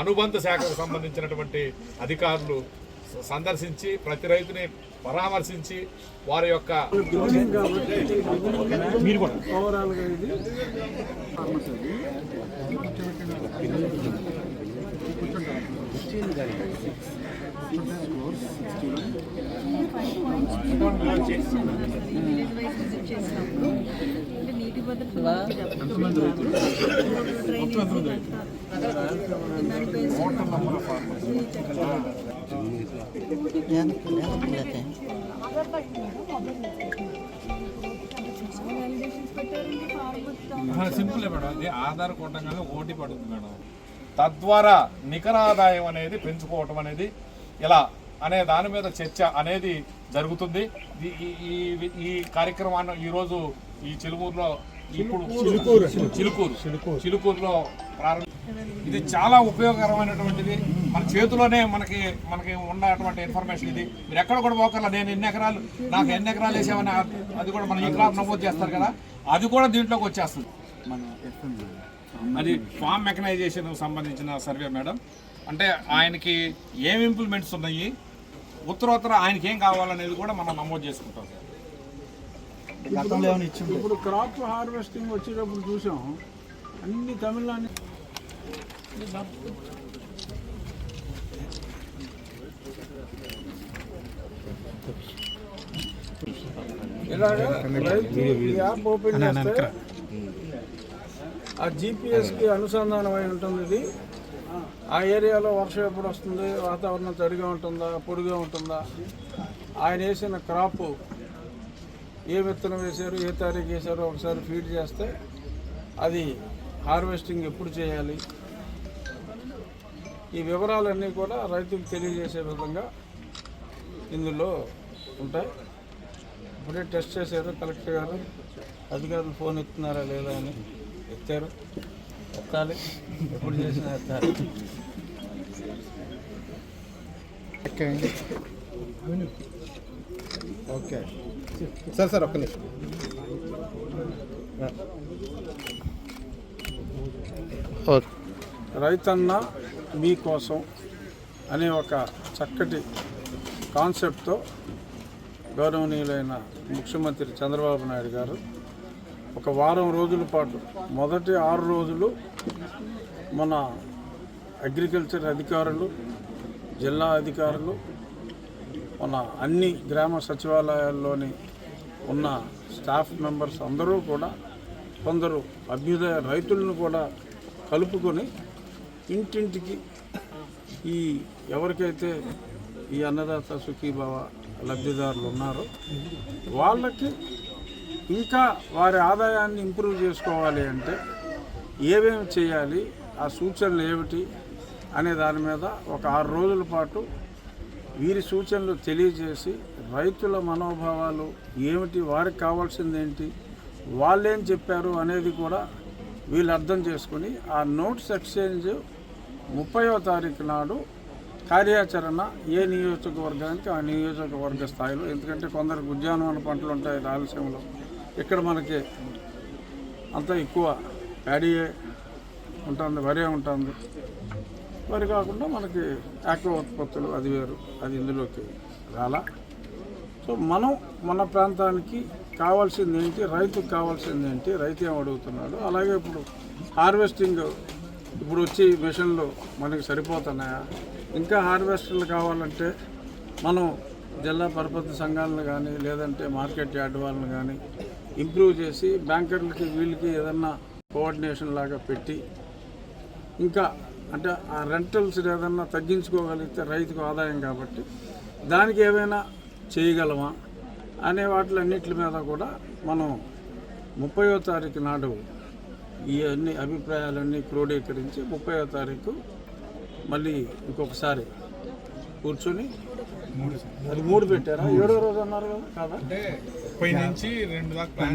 అనుబంధ శాఖకు సంబంధించినటువంటి అధికారులు సందర్శించి ప్రతి రైతుని పరామర్శించి వారి యొక్క సింపుల్ మేడం. అది ఆధార్ కొట్టంగానే ఓటీ పడుతుంది మేడం. తద్వారా నికర ఆదాయం అనేది పెంచుకోవటం అనేది ఎలా అనే దాని మీద చర్చ అనేది జరుగుతుంది. ఈ- ఈ- ఈ ఈ కార్యక్రమాన్ని ఈరోజు ఈ చిలుకూరులో ఇప్పుడు చిలుకూరు. చిలుకూరు. చిలుకూరులో ప్రారంభ ఇది చాలా ఉపయోగకరమైనటువంటిది. మన చేతిలోనే మనకి మనకి ఉన్నటువంటి ఇన్ఫర్మేషన్ ఇది. మీరు ఎక్కడ కూడా పోకర్లా నేను ఎన్ని ఎకరాలు నాకు ఎన్ని ఎకరాలు వేసామని అది కూడా మన ఈ క్రాప్ నమోదు చేస్తారు కదా. అది కూడా దీంట్లోకి వచ్చేస్తుంది. అది ఫామ్ మెకనైజేషన్ సంబంధించిన సర్వే మేడం. అంటే ఆయనకి ఏం ఇంప్లిమెంట్స్ ఉన్నాయి? ఉత్తరోత్తర ఆయనకి ఏం కావాలనేది కూడా మనం నమోదు చేసుకుంటాం సార్. ఇప్పుడు క్రాప్ హార్వెస్టింగ్ వచ్చేటప్పుడు చూసాం. అన్ని తమిళనాడు ఇలాగా రైతు ఈ యాప్ ఓపెన్ చేస్తే ఆ జిపిఎస్కి అనుసంధానం అయి ఉంటుంది ఇది. ఆ ఏరియాలో వర్షం ఎప్పుడు వస్తుంది? వాతావరణం తడిగా ఉంటుందా? పొడిగా ఉంటుందా? ఆయన వేసిన క్రాప్ ఏ విత్తనం వేశారు? ఏ తారీఖు వేశారో? ఒకసారి ఫీడ్ చేస్తే అది హార్వెస్టింగ్ ఎప్పుడు చేయాలి? ఈ వివరాలన్నీ కూడా రైతుకు తెలియజేసే విధంగా ఇందులో ఉంటాయి. ఇప్పుడే టెస్ట్ చేశారు. కలెక్టర్ గారు అధికారులు ఫోన్ ఎత్తున్నారా లేదా అని ఎత్తారు. ఎత్తాలి ఎప్పుడు చేసినా ఎత్తాలి ఓకే. సార్ సార్ ఒక్క నిమిషం. ఓకే రైతన్న మీకోసం అనే ఒక చక్కటి కాన్సెప్ట్తో గౌరవనీయులైన ముఖ్యమంత్రి చంద్రబాబు నాయుడు గారు ఒక వారం రోజుల పాటు మొదటి ఆరు రోజులు మన అగ్రికల్చర్ అధికారులు జిల్లా అధికారులు మన అన్ని గ్రామ సచివాలయాల్లోని ఉన్న స్టాఫ్ మెంబర్స్ అందరూ కూడా కొందరు అభ్యుదయ రైతులను కూడా కలుపుకొని ఇంటింటికి ఈ ఎవరికైతే ఈ అన్నదాత సుఖీభావ లబ్ధిదారులు ఉన్నారో వాళ్ళకి ఇంకా వారి ఆదాయాన్ని ఇంప్రూవ్ చేసుకోవాలి అంటే ఏమేమి చేయాలి ఆ సూచనలు ఏమిటి అనే దాని మీద ఒక ఆరు రోజుల పాటు వీరి సూచనలు తెలియజేసి రైతుల మనోభావాలు ఏమిటి వారికి కావాల్సింది ఏంటి వాళ్ళేం చెప్పారు అనేది కూడా వీళ్ళు అర్థం చేసుకుని ఆ నోట్స్ ఎక్స్చేంజ్ ముప్పయో తారీఖు నాడు కార్యాచరణ ఏ నియోజకవర్గానికి ఆ నియోజకవర్గ స్థాయిలో. ఎందుకంటే కొందరికి ఉద్యానవన పంటలు ఉంటాయి రాయలసీమలో. ఇక్కడ మనకి అంత ఎక్కువ యాడీయే ఉంటుంది వరే ఉంటుంది. వరి కాకుండా మనకి యాక్వ ఉత్పత్తులు అది వేరు అది ఇందులోకి రాలా. సో మనం మన ప్రాంతానికి కావాల్సింది ఏంటి రైతుకు కావాల్సింది ఏంటి రైతు ఏం అడుగుతున్నాడు? అలాగే ఇప్పుడు హార్వెస్టింగ్ ఇప్పుడు వచ్చి మిషన్లు మనకి సరిపోతున్నాయా? ఇంకా హార్వెస్టర్లు కావాలంటే మనం జిల్లా పరపతి సంఘాలను కానీ లేదంటే మార్కెట్ యార్డ్ వాళ్ళని కానీ ఇంప్రూవ్ చేసి బ్యాంకర్లకి వీళ్ళకి ఏదన్నా కోఆర్డినేషన్ లాగా పెట్టి ఇంకా అంటే ఆ రెంటల్స్ ఏదన్నా తగ్గించుకోగలిగితే రైతుకు ఆదాయం కాబట్టి దానికి ఏమైనా చేయగలమా అనే వాటిలన్నిటి మీద కూడా మనం ముప్పయో తారీఖు నాడు ఈ అన్ని అభిప్రాయాలన్నీ క్రోడీకరించి ముప్పయో తారీఖు మళ్ళీ ఇంకొకసారి కూర్చొని అది మూడు పెట్టారా? ఏడో రోజు అన్నారు కదా? కాదా? ముప్పై నుంచి రెండు దాకా ప్లాన్